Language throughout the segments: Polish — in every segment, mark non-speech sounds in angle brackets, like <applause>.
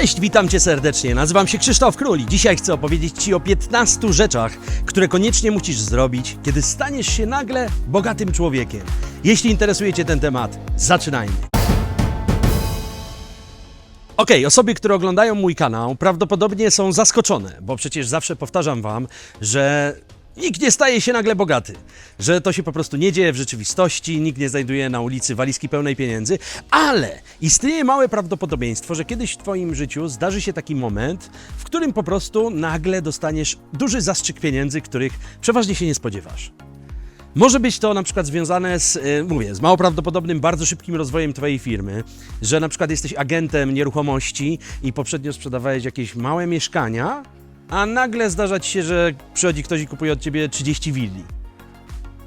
Cześć, witam cię serdecznie. Nazywam się Krzysztof Król i dzisiaj chcę opowiedzieć ci o 15 rzeczach, które koniecznie musisz zrobić, kiedy staniesz się nagle bogatym człowiekiem. Jeśli interesuje cię ten temat, zaczynajmy. Okej, osoby, które oglądają mój kanał, prawdopodobnie są zaskoczone, bo przecież zawsze powtarzam wam, że nikt nie staje się nagle bogaty, że to się po prostu nie dzieje w rzeczywistości, nikt nie znajduje na ulicy walizki pełnej pieniędzy, ale istnieje małe prawdopodobieństwo, że kiedyś w twoim życiu zdarzy się taki moment, w którym po prostu nagle dostaniesz duży zastrzyk pieniędzy, których przeważnie się nie spodziewasz. Może być to na przykład związane z, y, mówię, z mało prawdopodobnym, bardzo szybkim rozwojem Twojej firmy, że na przykład jesteś agentem nieruchomości i poprzednio sprzedawałeś jakieś małe mieszkania, a nagle zdarza Ci się, że przychodzi ktoś i kupuje od Ciebie 30 willi.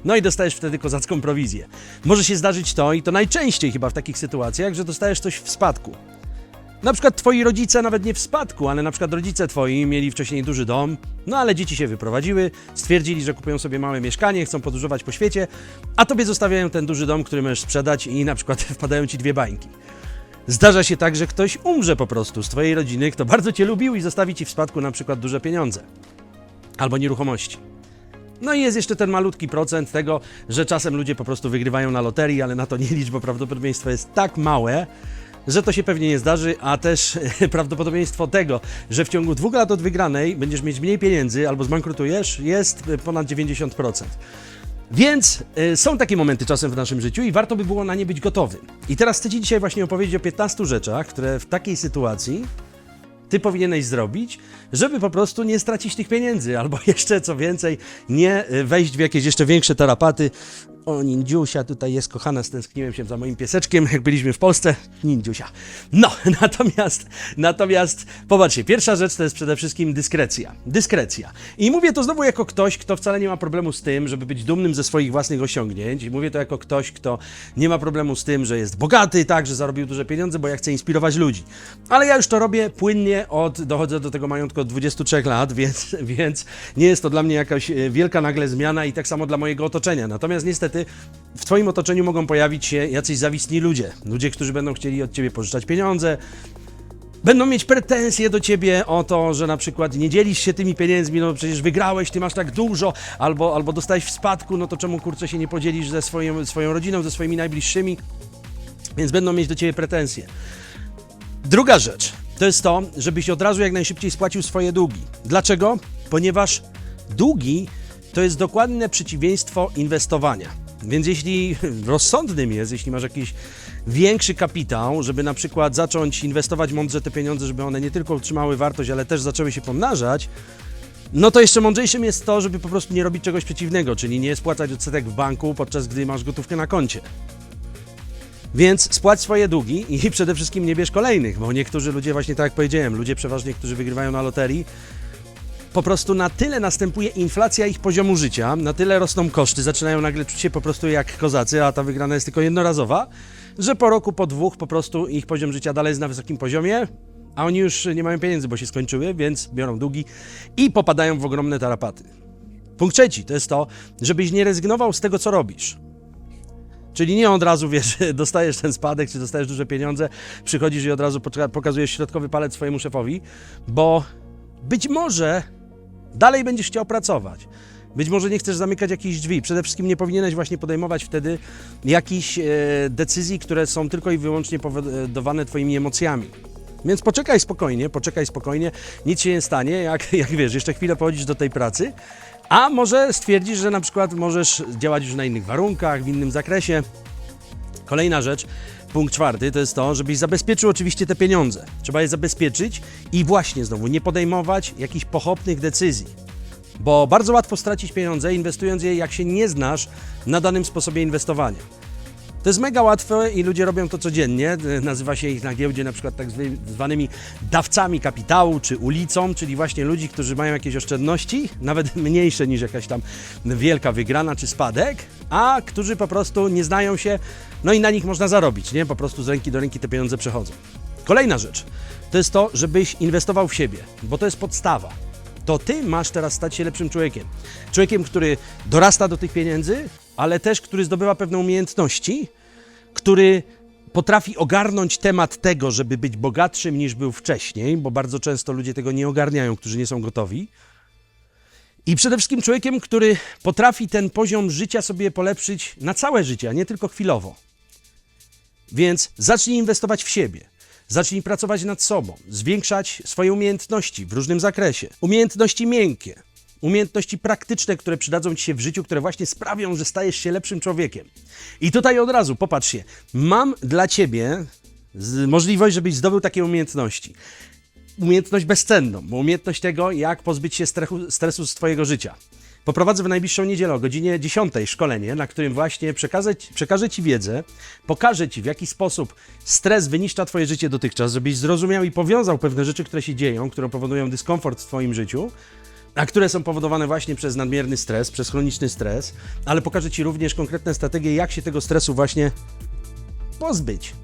No i dostajesz wtedy kozacką prowizję. Może się zdarzyć to, i to najczęściej chyba w takich sytuacjach, że dostajesz coś w spadku. Na przykład twoi rodzice nawet nie w spadku, ale na przykład rodzice twoi mieli wcześniej duży dom, no ale dzieci się wyprowadziły, stwierdzili, że kupują sobie małe mieszkanie, chcą podróżować po świecie, a tobie zostawiają ten duży dom, który możesz sprzedać i na przykład <laughs> wpadają ci dwie bańki. Zdarza się tak, że ktoś umrze po prostu z twojej rodziny, kto bardzo cię lubił i zostawi ci w spadku na przykład duże pieniądze. Albo nieruchomości. No i jest jeszcze ten malutki procent tego, że czasem ludzie po prostu wygrywają na loterii, ale na to nie licz, bo prawdopodobieństwo jest tak małe, że to się pewnie nie zdarzy, a też <laughs> prawdopodobieństwo tego, że w ciągu dwóch lat od wygranej będziesz mieć mniej pieniędzy albo zbankrutujesz, jest ponad 90%. Więc y, są takie momenty czasem w naszym życiu i warto by było na nie być gotowym. I teraz chcę Ci dzisiaj właśnie opowiedzieć o 15 rzeczach, które w takiej sytuacji ty powinieneś zrobić, żeby po prostu nie stracić tych pieniędzy, albo <laughs> jeszcze co więcej, nie y, wejść w jakieś jeszcze większe tarapaty. O, Nindziusia tutaj jest kochana, stęskniłem się za moim pieseczkiem, jak byliśmy w Polsce. Nindziusia. No, <laughs> natomiast, natomiast, popatrzcie, pierwsza rzecz to jest przede wszystkim dyskrecja. Dyskrecja. I mówię to znowu jako ktoś, kto wcale nie ma problemu z tym, żeby być dumnym ze swoich własnych osiągnięć. I mówię to jako ktoś, kto nie ma problemu z tym, że jest bogaty, tak, że zarobił duże pieniądze, bo ja chcę inspirować ludzi. Ale ja już to robię płynnie od, dochodzę do tego majątku od 23 lat, <laughs> więc, więc nie jest to dla mnie jakaś e, wielka nagle zmiana i tak samo dla mojego otoczenia. Natomiast niestety w Twoim otoczeniu mogą pojawić się jacyś zawistni ludzie. Ludzie, którzy będą chcieli od Ciebie pożyczać pieniądze, będą mieć pretensje do ciebie o to, że na przykład nie dzielisz się tymi pieniędzmi, no przecież wygrałeś, ty masz tak dużo, albo, albo dostałeś w spadku, no to czemu kurczę się nie podzielisz ze swoją, swoją rodziną, ze swoimi najbliższymi? Więc będą mieć do ciebie pretensje. Druga rzecz to jest to, żebyś od razu jak najszybciej spłacił swoje długi. Dlaczego? Ponieważ długi to jest dokładne przeciwieństwo inwestowania. Więc jeśli <laughs> rozsądnym jest, jeśli masz jakiś większy kapitał, żeby na przykład zacząć inwestować mądrze te pieniądze, żeby one nie tylko utrzymały wartość, ale też zaczęły się pomnażać, no to jeszcze mądrzejszym jest to, żeby po prostu nie robić czegoś przeciwnego, czyli nie spłacać odsetek w banku, podczas gdy masz gotówkę na koncie. Więc spłać swoje długi i <laughs> przede wszystkim nie bierz kolejnych, bo niektórzy ludzie, właśnie tak jak powiedziałem, ludzie przeważnie, którzy wygrywają na loterii, po prostu na tyle następuje inflacja ich poziomu życia, na tyle rosną koszty, zaczynają nagle czuć się po prostu jak kozacy, a ta wygrana jest tylko jednorazowa, że po roku, po dwóch po prostu ich poziom życia dalej jest na wysokim poziomie, a oni już nie mają pieniędzy, bo się skończyły, więc biorą długi i popadają w ogromne tarapaty. Punkt trzeci to jest to, żebyś nie rezygnował z tego, co robisz. Czyli nie od razu wiesz, <laughs> dostajesz ten spadek, czy dostajesz duże pieniądze, przychodzisz i od razu pokazujesz środkowy palec swojemu szefowi, bo być może dalej będziesz chciał pracować. Być może nie chcesz zamykać jakichś drzwi. Przede wszystkim nie powinieneś właśnie podejmować wtedy jakichś e, decyzji, które są tylko i wyłącznie powodowane Twoimi emocjami. Więc poczekaj spokojnie, poczekaj spokojnie, nic się nie stanie, jak, <laughs> jak wiesz, jeszcze chwilę pochodzisz do tej pracy, a może stwierdzisz, że na przykład możesz działać już na innych warunkach, w innym zakresie. Kolejna rzecz, punkt czwarty, to jest to, żebyś zabezpieczył oczywiście te pieniądze. Trzeba je zabezpieczyć i właśnie znowu nie podejmować jakichś pochopnych decyzji. Bo bardzo łatwo stracić pieniądze, inwestując je, jak się nie znasz na danym sposobie inwestowania. To jest mega łatwe i ludzie robią to codziennie. Nazywa się ich na giełdzie na przykład tak zwanymi dawcami kapitału czy ulicą, czyli właśnie ludzi, którzy mają jakieś oszczędności, <laughs> nawet mniejsze niż jakaś tam wielka wygrana czy spadek, a którzy po prostu nie znają się, no i na nich można zarobić, nie? Po prostu z ręki do ręki te pieniądze przechodzą. Kolejna rzecz to jest to, żebyś inwestował w siebie, bo to jest podstawa to ty masz teraz stać się lepszym człowiekiem. Człowiekiem, który dorasta do tych pieniędzy, ale też który zdobywa pewne umiejętności, który potrafi ogarnąć temat tego, żeby być bogatszym niż był wcześniej, bo bardzo często ludzie tego nie ogarniają, którzy nie są gotowi. I przede wszystkim człowiekiem, który potrafi ten poziom życia sobie polepszyć na całe życie, a nie tylko chwilowo. Więc zacznij inwestować w siebie. Zacznij pracować nad sobą, zwiększać swoje umiejętności w różnym zakresie. Umiejętności miękkie, umiejętności praktyczne, które przydadzą ci się w życiu, które właśnie sprawią, że stajesz się lepszym człowiekiem. I tutaj od razu, popatrz się, mam dla ciebie możliwość, żebyś zdobył takie umiejętności. Umiejętność bezcenną, bo umiejętność tego, jak pozbyć się stresu z twojego życia. Poprowadzę w najbliższą niedzielę o godzinie 10 szkolenie, na którym właśnie przekażę, przekażę Ci wiedzę, pokażę Ci w jaki sposób stres wyniszcza Twoje życie dotychczas, żebyś zrozumiał i powiązał pewne rzeczy, które się dzieją, które powodują dyskomfort w Twoim życiu, a które są powodowane właśnie przez nadmierny stres, przez chroniczny stres, ale pokażę Ci również konkretne strategie, jak się tego stresu właśnie pozbyć.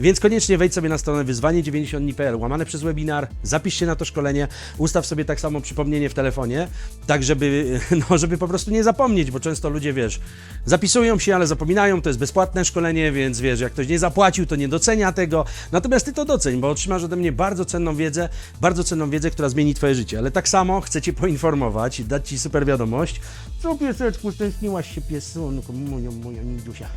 Więc koniecznie wejdź sobie na stronę wyzwanie90dni.pl, łamane przez webinar, zapisz się na to szkolenie, ustaw sobie tak samo przypomnienie w telefonie, tak żeby, <laughs> no, żeby po prostu nie zapomnieć, bo często ludzie, wiesz, zapisują się, ale zapominają, to jest bezpłatne szkolenie, więc wiesz, jak ktoś nie zapłacił, to nie docenia tego, natomiast ty to doceń, bo otrzymasz ode mnie bardzo cenną wiedzę, bardzo cenną wiedzę, która zmieni twoje życie, ale tak samo chcę cię poinformować, dać ci super wiadomość, co pieseczku, stęskniłaś się piesunku, moja, moja Nigdusia.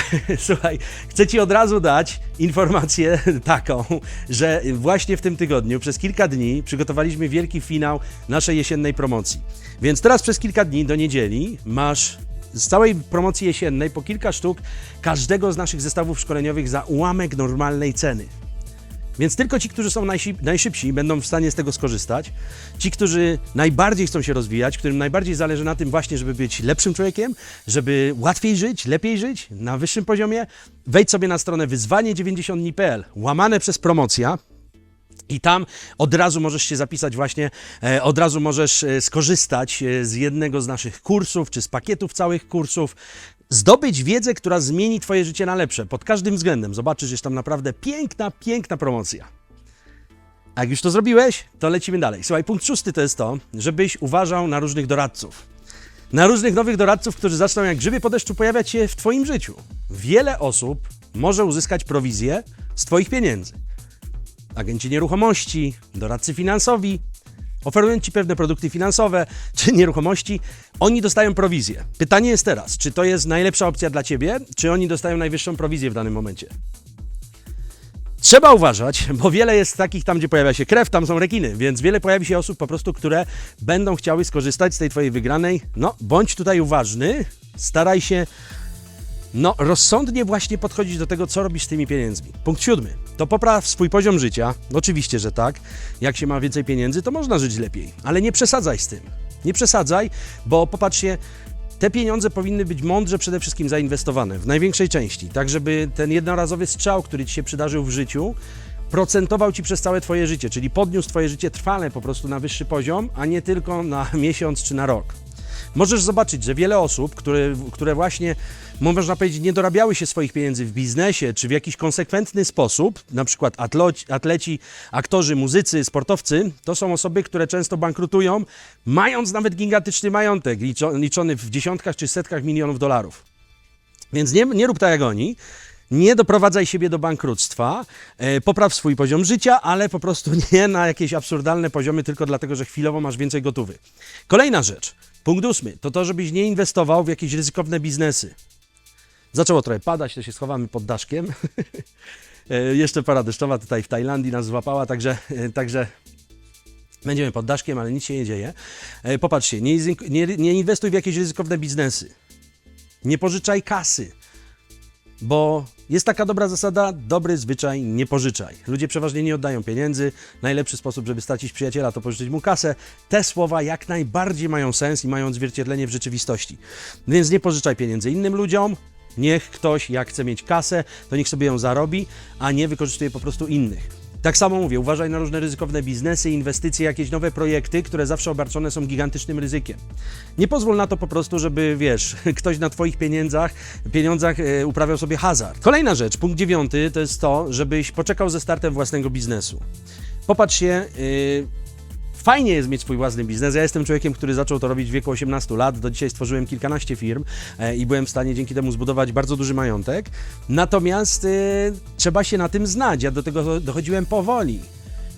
<laughs> Słuchaj, chcę Ci od razu dać informację <laughs> taką, że właśnie w tym tygodniu przez kilka dni przygotowaliśmy wielki finał naszej jesiennej promocji. Więc teraz przez kilka dni do niedzieli masz z całej promocji jesiennej po kilka sztuk każdego z naszych zestawów szkoleniowych za ułamek normalnej ceny. Więc tylko ci, którzy są najszybsi, będą w stanie z tego skorzystać. Ci, którzy najbardziej chcą się rozwijać, którym najbardziej zależy na tym właśnie, żeby być lepszym człowiekiem, żeby łatwiej żyć, lepiej żyć, na wyższym poziomie, wejdź sobie na stronę wyzwanie90dni.pl, łamane przez promocja, i tam od razu możesz się zapisać właśnie, e, od razu możesz e, skorzystać e, z jednego z naszych kursów, czy z pakietów całych kursów, zdobyć wiedzę, która zmieni Twoje życie na lepsze, pod każdym względem. Zobaczysz, jest tam naprawdę piękna, piękna promocja. A jak już to zrobiłeś, to lecimy dalej. Słuchaj, punkt szósty to jest to, żebyś uważał na różnych doradców. Na różnych nowych doradców, którzy zaczną jak grzyby po deszczu pojawiać się w Twoim życiu. Wiele osób może uzyskać prowizję z Twoich pieniędzy agenci nieruchomości, doradcy finansowi, oferują Ci pewne produkty finansowe czy nieruchomości, oni dostają prowizję. Pytanie jest teraz, czy to jest najlepsza opcja dla Ciebie, czy oni dostają najwyższą prowizję w danym momencie? Trzeba uważać, bo wiele jest takich tam, gdzie pojawia się krew, tam są rekiny, więc wiele pojawi się osób po prostu, które będą chciały skorzystać z tej Twojej wygranej. No, bądź tutaj uważny, staraj się no, rozsądnie właśnie podchodzić do tego, co robisz z tymi pieniędzmi. Punkt siódmy. To popraw swój poziom życia. Oczywiście, że tak. Jak się ma więcej pieniędzy, to można żyć lepiej. Ale nie przesadzaj z tym. Nie przesadzaj, bo popatrzcie, te pieniądze powinny być mądrze przede wszystkim zainwestowane, w największej części, tak żeby ten jednorazowy strzał, który Ci się przydarzył w życiu, procentował Ci przez całe Twoje życie, czyli podniósł Twoje życie trwale po prostu na wyższy poziom, a nie tylko na <laughs> miesiąc czy na rok. Możesz zobaczyć, że wiele osób, które, które właśnie, można powiedzieć, nie dorabiały się swoich pieniędzy w biznesie, czy w jakiś konsekwentny sposób, na przykład atleci, aktorzy, muzycy, sportowcy, to są osoby, które często bankrutują, mając nawet gigantyczny majątek, liczo, liczony w dziesiątkach czy setkach milionów dolarów. Więc nie, nie rób tak jak oni. Nie doprowadzaj siebie do bankructwa, e, popraw swój poziom życia, ale po prostu <laughs> nie na jakieś absurdalne poziomy, tylko dlatego, że chwilowo masz więcej gotówy. Kolejna rzecz, punkt ósmy, to to, żebyś nie inwestował w jakieś ryzykowne biznesy. Zaczęło trochę padać, to się schowamy pod daszkiem. <laughs> E, Jeszcze para deszczowa tutaj w Tajlandii nas złapała, także, e, także będziemy pod daszkiem, ale nic się nie dzieje. E, Popatrzcie, nie, nie, nie inwestuj w jakieś ryzykowne biznesy. Nie pożyczaj kasy. Bo jest taka dobra zasada, dobry zwyczaj, nie pożyczaj. Ludzie przeważnie nie oddają pieniędzy. Najlepszy sposób, żeby stracić przyjaciela, to pożyczyć mu kasę. Te słowa jak najbardziej mają sens i mają odzwierciedlenie w rzeczywistości. Więc nie pożyczaj pieniędzy innym ludziom. Niech ktoś, jak chce mieć kasę, to niech sobie ją zarobi, a nie wykorzystuje po prostu innych. Tak samo mówię, uważaj na różne ryzykowne biznesy, inwestycje, jakieś nowe projekty, które zawsze obarczone są gigantycznym ryzykiem. Nie pozwól na to po prostu, żeby, wiesz, <laughs> ktoś na Twoich pieniądzach, pieniądzach e, uprawiał sobie hazard. Kolejna rzecz, punkt dziewiąty, to jest to, żebyś poczekał ze startem własnego biznesu. Popatrz się, y, Fajnie jest mieć swój własny biznes. Ja jestem człowiekiem, który zaczął to robić w wieku 18 lat. Do dzisiaj stworzyłem kilkanaście firm e, i byłem w stanie dzięki temu zbudować bardzo duży majątek. Natomiast e, trzeba się na tym znać. Ja do tego dochodziłem powoli.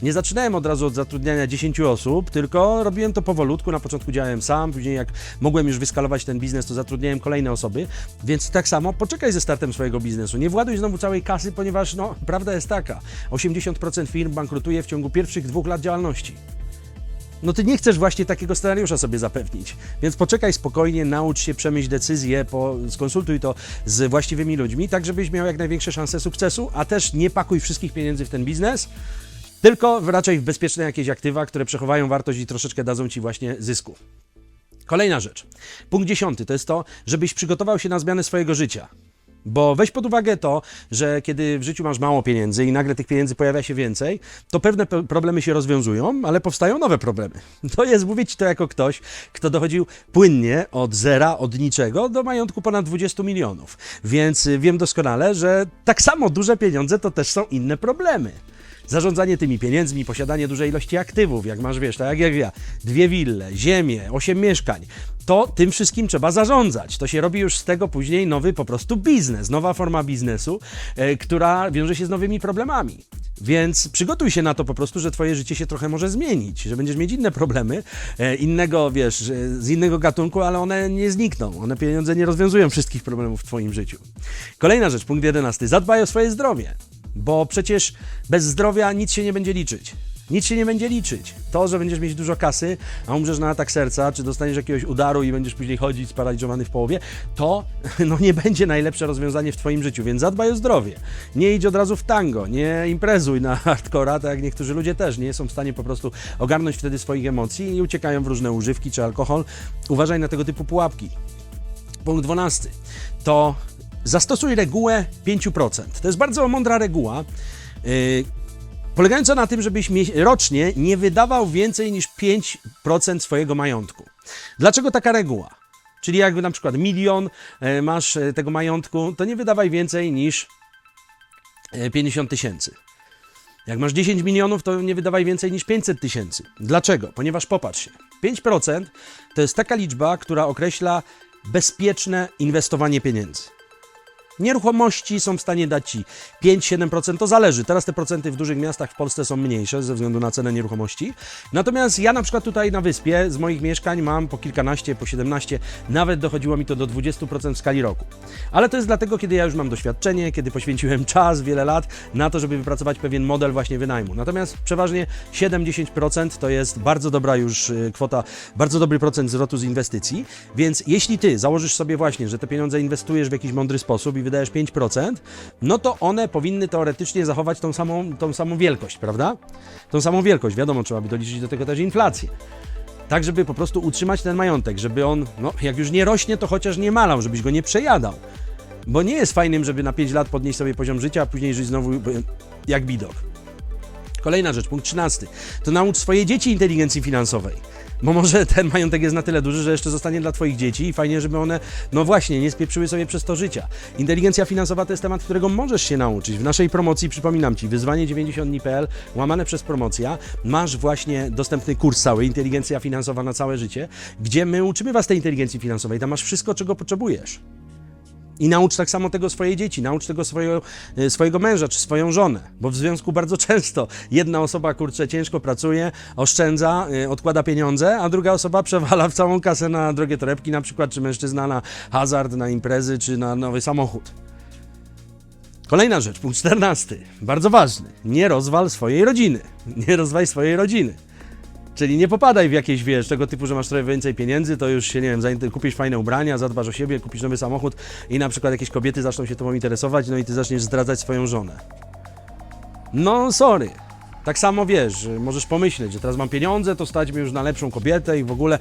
Nie zaczynałem od razu od zatrudniania 10 osób, tylko robiłem to powolutku. Na początku działałem sam, później jak mogłem już wyskalować ten biznes, to zatrudniałem kolejne osoby. Więc tak samo poczekaj ze startem swojego biznesu. Nie właduj znowu całej kasy, ponieważ no, prawda jest taka: 80% firm bankrutuje w ciągu pierwszych dwóch lat działalności. No ty nie chcesz właśnie takiego scenariusza sobie zapewnić. Więc poczekaj spokojnie, naucz się przemyśl decyzje, po, skonsultuj to z właściwymi ludźmi, tak żebyś miał jak największe szanse sukcesu, a też nie pakuj wszystkich pieniędzy w ten biznes, tylko raczej w bezpieczne jakieś aktywa, które przechowają wartość i troszeczkę dadzą ci właśnie zysku. Kolejna rzecz. Punkt dziesiąty to jest to, żebyś przygotował się na zmianę swojego życia. Bo weź pod uwagę to, że kiedy w życiu masz mało pieniędzy i nagle tych pieniędzy pojawia się więcej, to pewne pe- problemy się rozwiązują, ale powstają nowe problemy. <laughs> To jest, mówię ci to jako ktoś, kto dochodził płynnie od zera, od niczego do majątku ponad 20 milionów. Więc y, wiem doskonale, że tak samo duże pieniądze to też są inne problemy. Zarządzanie tymi pieniędzmi, posiadanie dużej ilości aktywów, jak masz, wiesz, tak jak ja, dwie wille, ziemię, osiem mieszkań, to tym wszystkim trzeba zarządzać. To się robi już z tego później nowy po prostu biznes, nowa forma biznesu, e, która wiąże się z nowymi problemami. Więc przygotuj się na to po prostu, że twoje życie się trochę może zmienić, że będziesz mieć inne problemy, e, innego, wiesz, że- z innego gatunku, ale one nie znikną. One pieniądze nie rozwiązują wszystkich problemów w twoim życiu. Kolejna rzecz, punkt 11. Zadbaj o swoje zdrowie. Bo przecież bez zdrowia nic się nie będzie liczyć. Nic się nie będzie liczyć. To, że będziesz mieć dużo kasy, a umrzesz na atak serca, czy dostaniesz jakiegoś udaru i będziesz później chodzić sparaliżowany w połowie, to <laughs> no, nie będzie najlepsze rozwiązanie w Twoim życiu, więc zadbaj o zdrowie. Nie idź od razu w tango, nie imprezuj na <laughs> hardcora, tak jak niektórzy ludzie też nie są w stanie po prostu ogarnąć wtedy swoich emocji i uciekają w różne używki czy alkohol. Uważaj na tego typu pułapki. Punkt 12 to zastosuj regułę 5%. To jest bardzo mądra reguła, yy, polegająca na tym, żebyś rocznie nie wydawał więcej niż 5% swojego majątku. Dlaczego taka reguła? Czyli jakby na przykład milion e, masz e, tego majątku, to nie wydawaj więcej niż e, 50 tysięcy. Jak masz 10 milionów, to nie wydawaj więcej niż 500 tysięcy. Dlaczego? Ponieważ popatrz się, 5% to jest taka liczba, która określa bezpieczne inwestowanie pieniędzy. Nieruchomości są w stanie dać ci 5-7%, to zależy. Teraz te procenty w dużych miastach w Polsce są mniejsze ze względu na cenę nieruchomości. Natomiast ja na przykład tutaj na wyspie z moich mieszkań mam po kilkanaście, po 17, nawet dochodziło mi to do 20% w skali roku. Ale to jest dlatego, kiedy ja już mam doświadczenie, kiedy poświęciłem <laughs> czas, wiele lat na to, żeby wypracować pewien model właśnie wynajmu. Natomiast przeważnie 7-10% to jest bardzo dobra już y, kwota, bardzo dobry procent zwrotu z inwestycji. Więc jeśli ty założysz sobie właśnie, że te pieniądze inwestujesz w jakiś mądry sposób i wydajesz 5%, no to one powinny teoretycznie zachować tą samą, tą samą wielkość, prawda? Tą samą wielkość. Wiadomo, trzeba by doliczyć do tego też inflację. Tak, żeby po prostu utrzymać ten majątek, żeby on, no jak już nie rośnie, to chociaż nie malał, żebyś go nie przejadał. Bo nie jest fajnym, żeby na 5 lat podnieść sobie poziom życia, a później żyć znowu y, jak bidok. Kolejna rzecz, punkt 13. To naucz swoje dzieci inteligencji finansowej. Bo może ten majątek jest na tyle duży, że jeszcze zostanie dla Twoich dzieci i fajnie, żeby one, no właśnie, nie spieprzyły sobie przez to życia. Inteligencja finansowa to jest temat, którego możesz się nauczyć. W naszej promocji, przypominam Ci, wyzwanie 90 dni.pl, łamane przez promocja, masz właśnie dostępny kurs cały, inteligencja finansowa na całe życie, gdzie my uczymy Was tej inteligencji finansowej. Tam masz wszystko, czego potrzebujesz. I naucz tak samo tego swoje dzieci, naucz tego swojego, e, swojego męża czy swoją żonę, bo w związku bardzo <laughs> często jedna osoba, kurczę, ciężko pracuje, oszczędza, e, odkłada pieniądze, a druga osoba przewala w całą kasę na drogie torebki, na przykład, czy mężczyzna na hazard, na imprezy, czy na nowy samochód. Kolejna rzecz, punkt 14, bardzo ważny. Nie rozwal swojej rodziny. Nie rozwal swojej rodziny. Czyli nie popadaj w jakieś, wiesz, tego typu, że masz trochę więcej pieniędzy, to już się, nie wiem, kupisz fajne ubrania, zadbasz o siebie, kupisz nowy samochód i na przykład jakieś kobiety zaczną się tobą interesować, no i ty zaczniesz zdradzać swoją żonę. No, sorry. Tak samo wiesz, że możesz pomyśleć, że teraz mam pieniądze, to stać mi już na lepszą kobietę i w ogóle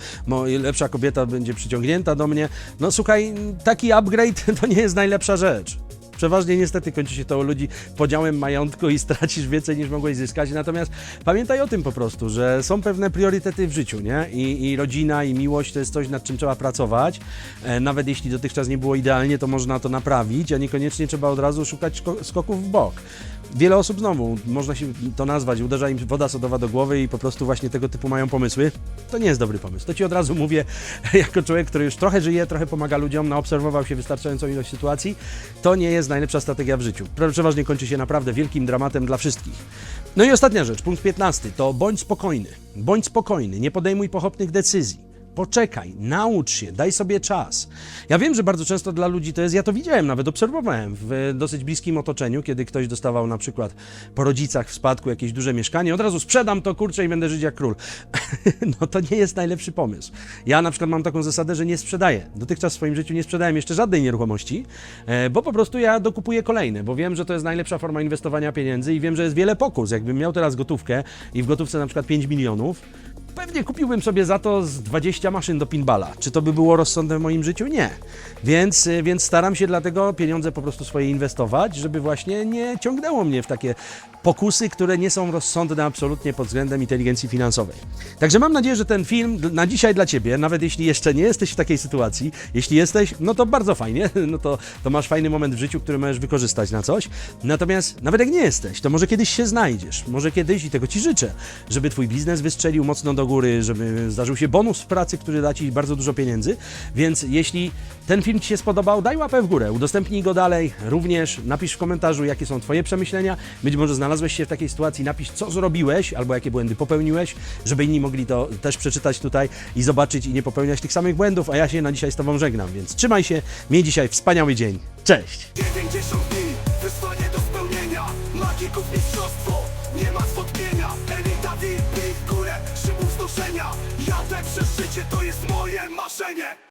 lepsza kobieta będzie przyciągnięta do mnie. No słuchaj, taki upgrade <laughs> to nie jest najlepsza rzecz. Przeważnie niestety kończy się to u ludzi podziałem majątku i stracisz więcej niż mogłeś zyskać. Natomiast pamiętaj o tym po prostu, że są pewne priorytety w życiu, nie? I, i rodzina, i miłość to jest coś, nad czym trzeba pracować. E, nawet jeśli dotychczas nie było idealnie, to można to naprawić, a niekoniecznie trzeba od razu szukać skoków w bok. Wiele osób znowu, można się to nazwać, uderza im woda sodowa do głowy i po prostu właśnie tego typu mają pomysły. To nie jest dobry pomysł. To ci od razu mówię, <laughs> jako człowiek, który już trochę żyje, trochę pomaga ludziom, naobserwował się wystarczającą ilość sytuacji, to nie jest najlepsza strategia w życiu. Przeważnie kończy się naprawdę wielkim dramatem dla wszystkich. No i ostatnia rzecz, punkt 15, to bądź spokojny. Bądź spokojny, nie podejmuj pochopnych decyzji. Poczekaj, naucz się, daj sobie czas. Ja wiem, że bardzo często dla ludzi to jest, ja to widziałem, nawet obserwowałem w dosyć bliskim otoczeniu, kiedy ktoś dostawał na przykład po rodzicach w spadku jakieś duże mieszkanie, od razu sprzedam to kurczę i będę żyć jak król. <laughs> no to nie jest najlepszy pomysł. Ja na przykład mam taką zasadę, że nie sprzedaję. Dotychczas w swoim życiu nie sprzedałem jeszcze żadnej nieruchomości, e, bo po prostu ja dokupuję kolejne, bo wiem, że to jest najlepsza forma inwestowania pieniędzy i wiem, że jest wiele pokus. Jakbym miał teraz gotówkę i w gotówce na przykład 5 milionów, Pewnie kupiłbym sobie za to z 20 maszyn do pinballa. Czy to by było rozsądne w moim życiu? Nie. Więc, y, więc staram się dlatego pieniądze po prostu swoje inwestować, żeby właśnie nie ciągnęło mnie w takie pokusy, które nie są rozsądne absolutnie pod względem inteligencji finansowej. Także mam nadzieję, że ten film na dzisiaj dla Ciebie, nawet jeśli jeszcze nie jesteś w takiej sytuacji, jeśli jesteś, no to bardzo fajnie, <laughs> no to, to masz fajny moment w życiu, który możesz wykorzystać na coś. Natomiast nawet jak nie jesteś, to może kiedyś się znajdziesz, może kiedyś i tego Ci życzę, żeby Twój biznes wystrzelił mocno do góry, żeby zdarzył się bonus w pracy, który da Ci bardzo dużo pieniędzy. Więc jeśli ten film Ci się spodobał, daj łapę w górę, udostępnij go dalej, również napisz w komentarzu, jakie są Twoje przemyślenia. Być może znalazłeś się w takiej sytuacji, napisz, co zrobiłeś albo jakie błędy popełniłeś, żeby inni mogli to też przeczytać tutaj i zobaczyć i nie popełniać tych samych błędów. A ja się na dzisiaj z Tobą żegnam, więc trzymaj się, miej dzisiaj wspaniały dzień. Cześć! 90 dni, do spełnienia Magików mistrzostwo, nie ma życie, to jest moje marzenie